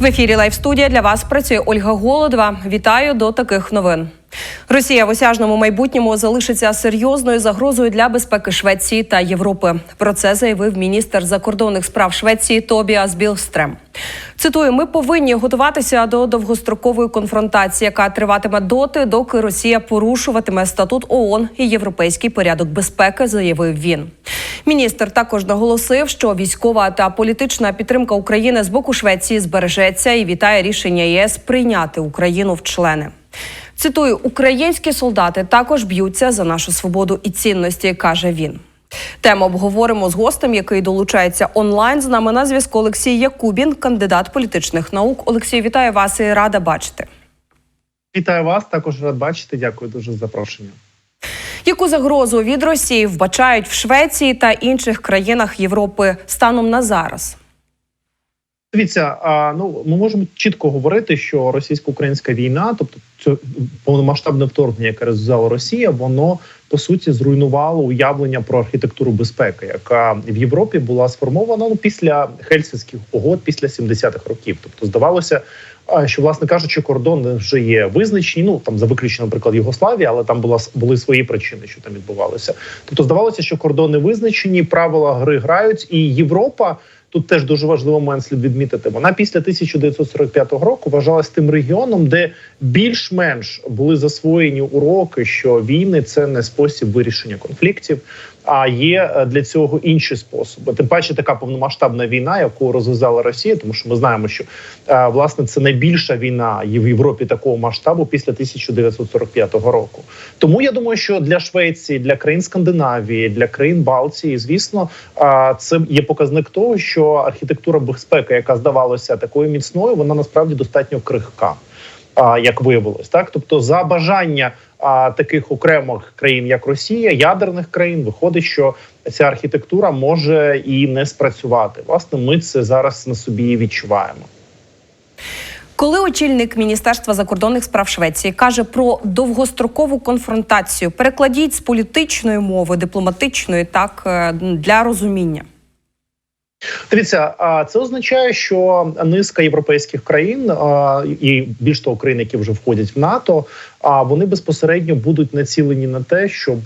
В ефірі Лайв студія для вас працює Ольга Голодова. Вітаю до таких новин. Росія в осяжному майбутньому залишиться серйозною загрозою для безпеки Швеції та Європи. Про це заявив міністр закордонних справ Швеції Тобіас Білстрем. Цитую: ми повинні готуватися до довгострокової конфронтації, яка триватиме доти, доки Росія порушуватиме статут ООН і європейський порядок безпеки, заявив він. Міністр також наголосив, що військова та політична підтримка України з боку Швеції збережеться і вітає рішення ЄС прийняти Україну в члени. Цитую: українські солдати також б'ються за нашу свободу і цінності, каже він. Тему обговоримо з гостем, який долучається онлайн. З нами на зв'язку Олексій Якубін, кандидат політичних наук. Олексій, вітаю вас і рада бачити. Вітаю вас, також рад бачити. Дякую дуже за запрошення. Яку загрозу від Росії вбачають в Швеції та інших країнах Європи станом на зараз? Дивіться, ну ми можемо чітко говорити, що російсько-українська війна, тобто це повномасштабне вторгнення, яке розв'язала Росія, воно по суті зруйнувало уявлення про архітектуру безпеки, яка в Європі була сформована ну, після хельсинських угод, після 70-х років. Тобто, здавалося, що власне кажучи, кордони вже є визначені. Ну там за виключенням, наприклад, Югославії, але там була були свої причини, що там відбувалося. Тобто, здавалося, що кордони визначені, правила гри грають, і Європа. Тут теж дуже важливий момент слід відмітити. Вона після 1945 року вважалась тим регіоном, де більш-менш були засвоєні уроки, що війни це не спосіб вирішення конфліктів, а є е, для цього інші способи. Тим паче, така повномасштабна війна, яку розв'язала Росія, тому що ми знаємо, що е, власне це найбільша війна в Європі такого масштабу після 1945 року. Тому я думаю, що для Швеції, для країн Скандинавії, для країн Балтії, звісно, е, це є показник того, що архітектура безпеки, яка здавалася такою міцною, вона насправді достатньо крихка. Як виявилось, так тобто за бажання а, таких окремих країн, як Росія, ядерних країн, виходить, що ця архітектура може і не спрацювати. Власне, ми це зараз на собі відчуваємо. Коли очільник Міністерства закордонних справ Швеції каже про довгострокову конфронтацію, перекладіть з політичної мови, дипломатичної, так е, для розуміння. Дивіться, це означає, що низка європейських країн і більш того країн, які вже входять в НАТО, а вони безпосередньо будуть націлені на те, щоб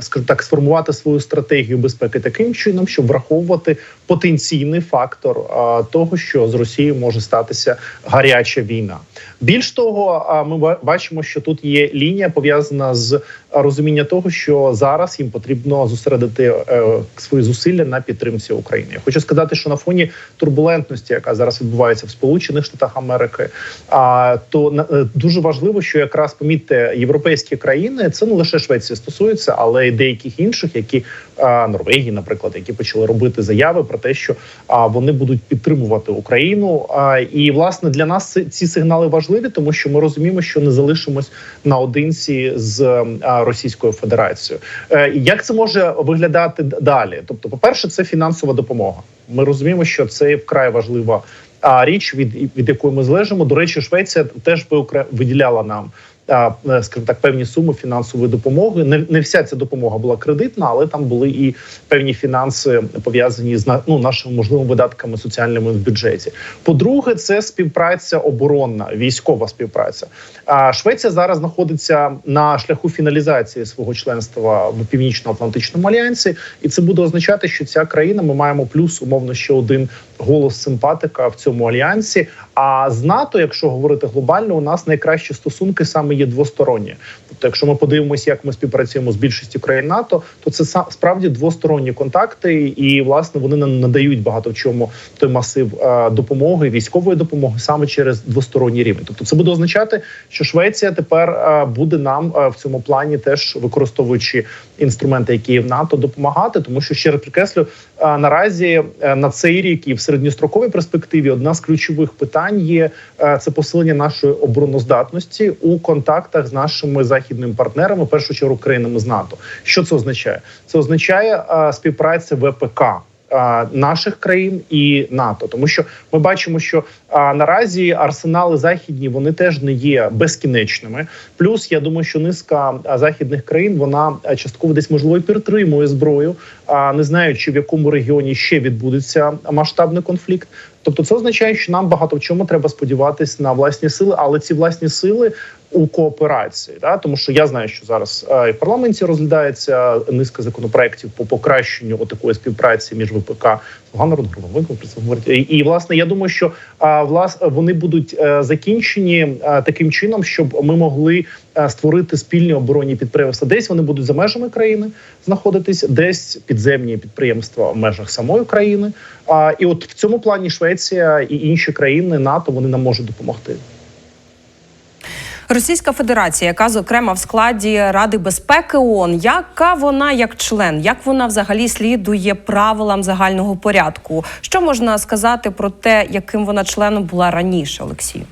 скажімо так сформувати свою стратегію безпеки таким чином, щоб враховувати потенційний фактор того, що з Росією може статися гаряча війна. Більш того, ми бачимо, що тут є лінія пов'язана з розуміння того, що зараз їм потрібно зосередити е, свої зусилля на підтримці України. Я хочу сказати, що на фоні турбулентності, яка зараз відбувається в Сполучених Штатах Америки, то е, дуже важливо, що якраз помітьте європейські країни, це не лише Швеції стосується, але й деяких інших, які Норвегії, наприклад, які почали робити заяви про те, що вони будуть підтримувати Україну. І власне для нас ці сигнали важливі, тому що ми розуміємо, що не залишимось наодинці з Російською Федерацією. Е, як це може виглядати далі? Тобто, по перше, це фінансова допомога. Ми розуміємо, що це вкрай важлива річ, від від якої ми залежимо. До речі, Швеція теж виділяла нам скажімо так, певні суми фінансової допомоги. Не не вся ця допомога була кредитна, але там були і певні фінанси пов'язані з ну, нашими можливими видатками соціальними в бюджеті. По-друге, це співпраця оборонна, військова співпраця. А Швеція зараз знаходиться на шляху фіналізації свого членства в північно-атлантичному альянсі, і це буде означати, що ця країна ми маємо плюс умовно ще один голос симпатика в цьому альянсі. А з НАТО, якщо говорити глобально, у нас найкращі стосунки саме є двосторонні. Тобто, якщо ми подивимося, як ми співпрацюємо з більшістю країн НАТО, то це справді двосторонні контакти, і власне вони нам надають багато в чому той масив е, допомоги, військової допомоги саме через двосторонній рівень. Тобто, це буде означати, що Швеція тепер е, буде нам е, в цьому плані, теж використовуючи інструменти, які є в НАТО, допомагати, тому що ще раз підкреслю, наразі на цей рік і в середньостроковій перспективі одна з ключових питань є це посилення нашої обороноздатності у контактах з нашими західними партнерами, в першу чергу країнами з НАТО. Що це означає? Це означає співпраця ВПК. наших країн і НАТО, тому що ми бачимо, що а, наразі арсенали західні вони теж не є безкінечними. Плюс я думаю, що низка а, західних країн вона а, частково десь можливо і підтримує зброю, а не знаючи в якому регіоні ще відбудеться масштабний конфлікт. Тобто, це означає, що нам багато в чому треба сподіватись на власні сили, але ці власні сили у кооперації, да? тому що я знаю, що зараз е, і в парламенті розглядається низка законопроєктів по покращенню такої співпраці між ВПК Слуга народу про. І, і власне я думаю, що а, влас вони будуть е, закінчені е, таким чином, щоб ми могли створити спільні оборонні підприємства. Десь вони будуть за межами країни знаходитись, десь підземні підприємства в межах самої країни. А і от в цьому плані Швеція і інші країни НАТО вони нам можуть допомогти. Російська Федерація, яка зокрема в складі Ради безпеки ООН, яка вона як член, як вона взагалі слідує правилам загального порядку? Що можна сказати про те, яким вона членом була раніше, Олексій?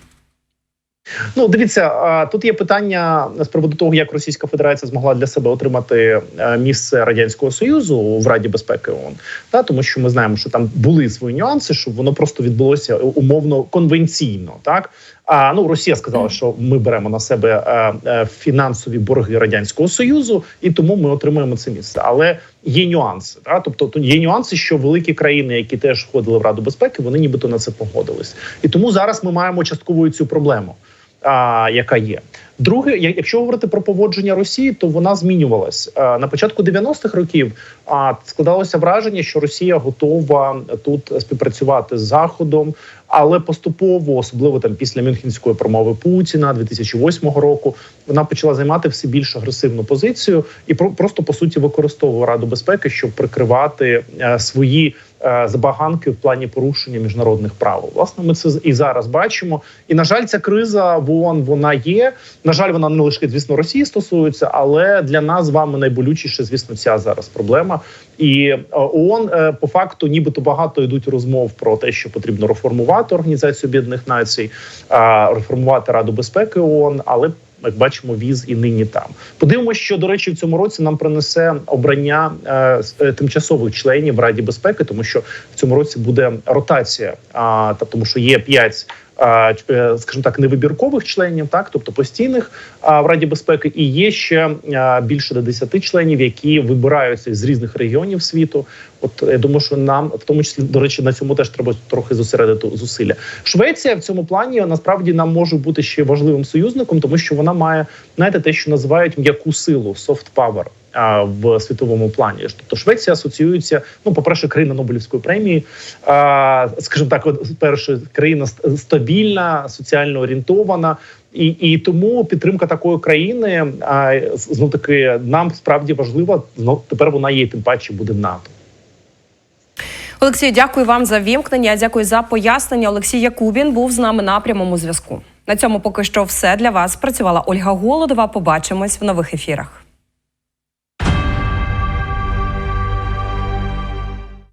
Ну, дивіться, тут є питання з приводу того, як Російська Федерація змогла для себе отримати е, місце радянського союзу в Раді безпеки ООН. Та тому, що ми знаємо, що там були свої нюанси, щоб воно просто відбулося умовно конвенційно. Так а ну Росія сказала, що ми беремо на себе е, е, фінансові борги радянського союзу, і тому ми отримуємо це місце. Але є нюанси. Та тобто є нюанси, що великі країни, які теж входили в Раду безпеки, вони нібито на це погодились. І тому зараз ми маємо частково цю проблему яка є. Друге, якщо говорити про поводження Росії, то вона змінювалась на початку 90-х років. А складалося враження, що Росія готова тут співпрацювати з Заходом, але поступово, особливо там після Мюнхенської промови Путіна 2008 року, вона почала займати все більш агресивну позицію і про- просто по суті використовувала Раду безпеки, щоб прикривати е, свої е, забаганки в плані порушення міжнародних правил. Власне, ми це і зараз бачимо. І на жаль, ця криза в ООН, вона є. На жаль, вона не лише звісно Росії стосується, але для нас з вами найболючіше, звісно, ця зараз проблема. І е, ООН е, по факту, нібито багато йдуть розмов про те, що потрібно реформувати Організацію Об'єднаних Націй, реформувати Раду безпеки ООН, але як бачимо, віз і нині там. Подивимося, що до речі, в цьому році нам принесе обрання е, е, тимчасових членів Раді безпеки, тому що в цьому році буде ротація. А та тому, що є п'ять. Е, Скажімо так, невибіркових членів, так тобто постійних в Раді безпеки, і є ще більше до 10 членів, які вибираються з різних регіонів світу. От я думаю, що нам в тому числі до речі на цьому теж треба трохи зосередити зусилля. Швеція в цьому плані насправді нам може бути ще важливим союзником, тому що вона має знаєте те, що називають м'яку силу soft power в світовому плані. Тобто Швеція асоціюється, ну, по-перше, країна Нобелівської премії, скажімо так, от, перше країна стабільна, соціально орієнтована. І, і тому підтримка такої країни а, знов таки нам справді важлива. Знов тепер вона є тим паче буде в НАТО. Олексій, дякую вам за вімкнення. Дякую за пояснення. Олексій Якубін був з нами на прямому зв'язку. На цьому поки що все для вас. Працювала Ольга Голодова. Побачимось в нових ефірах.